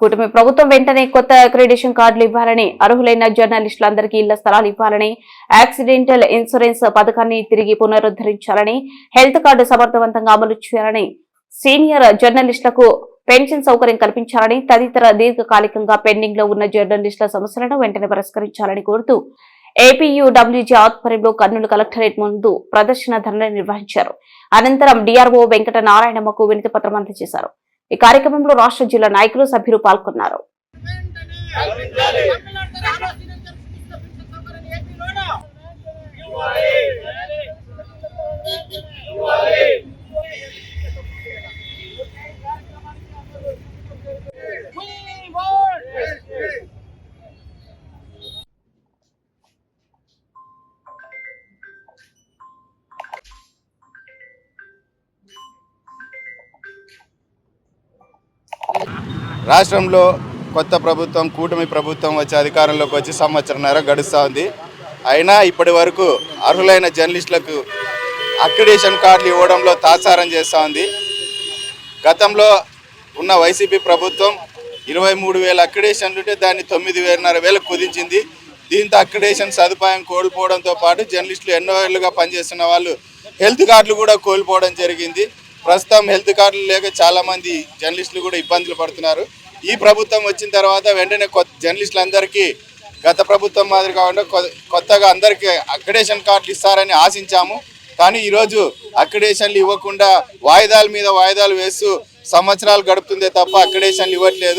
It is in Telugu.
కూటమి ప్రభుత్వం వెంటనే కొత్త అక్రిడేషన్ కార్డులు ఇవ్వాలని అర్హులైన జర్నలిస్టులందరికీ ఇళ్ళ స్థలాలు ఇవ్వాలని యాక్సిడెంటల్ ఇన్సూరెన్స్ పథకాన్ని తిరిగి పునరుద్ధరించాలని హెల్త్ కార్డు సమర్థవంతంగా అమలు చేయాలని సీనియర్ జర్నలిస్టులకు పెన్షన్ సౌకర్యం కల్పించాలని తదితర దీర్ఘకాలికంగా పెండింగ్లో ఉన్న జర్నలిస్టుల సమస్యలను వెంటనే పరిష్కరించాలని కోరుతూ ఏపీయూడబ్ల్యూజీ ఆధ్వర్యంలో కర్నూలు కలెక్టరేట్ ముందు ప్రదర్శన ధరణ నిర్వహించారు. అనంతరం డిఆర్ఓ వెంకట నారాయణమ్మకు వినతి పత్రం అందజేశారు. ఈ కార్యక్రమంలో రాష్ట్ర జిల్లా నాయకులు సభ్యులు పాల్గొన్నారు. రాష్ట్రంలో కొత్త ప్రభుత్వం కూటమి ప్రభుత్వం వచ్చి అధికారంలోకి వచ్చి సంవత్సరంన్నర గడుస్తూ ఉంది. అయినా ఇప్పటి వరకు అర్హులైన జర్నలిస్టులకు అక్రిడేషన్ కార్డులు ఇవ్వడంలో తాత్సారం చేస్తూ ఉంది. గతంలో ఉన్న వైసీపీ ప్రభుత్వం ఇరవై మూడు వేల అక్రిడేషన్లు ఉంటే దాన్ని తొమ్మిది వేలన్నర వేలకు కుదించింది. దీంతో అక్రిడేషన్ సదుపాయం కోల్పోవడంతో పాటు జర్నలిస్టులు ఎన్నో ఏళ్ళుగా పనిచేస్తున్న వాళ్ళు హెల్త్ కార్డులు కూడా కోల్పోవడం జరిగింది. ప్రస్తుతం హెల్త్ కార్డులు లేక చాలామంది జర్నలిస్టులు కూడా ఇబ్బందులు పడుతున్నారు. ఈ ప్రభుత్వం వచ్చిన తర్వాత వెంటనే కొత్త జర్నలిస్టులందరికీ గత ప్రభుత్వం మాదిరి కాకుండా కొత్తగా అందరికీ అక్రిడేషన్ కార్డులు ఇస్తారని ఆశించాము. కానీ ఈరోజు అక్రిడేషన్లు ఇవ్వకుండా వాయిదాల మీద వాయిదాలు వేస్తూ సంవత్సరాలు గడుపుతుందే తప్ప అక్రిడేషన్లు ఇవ్వట్లేదు.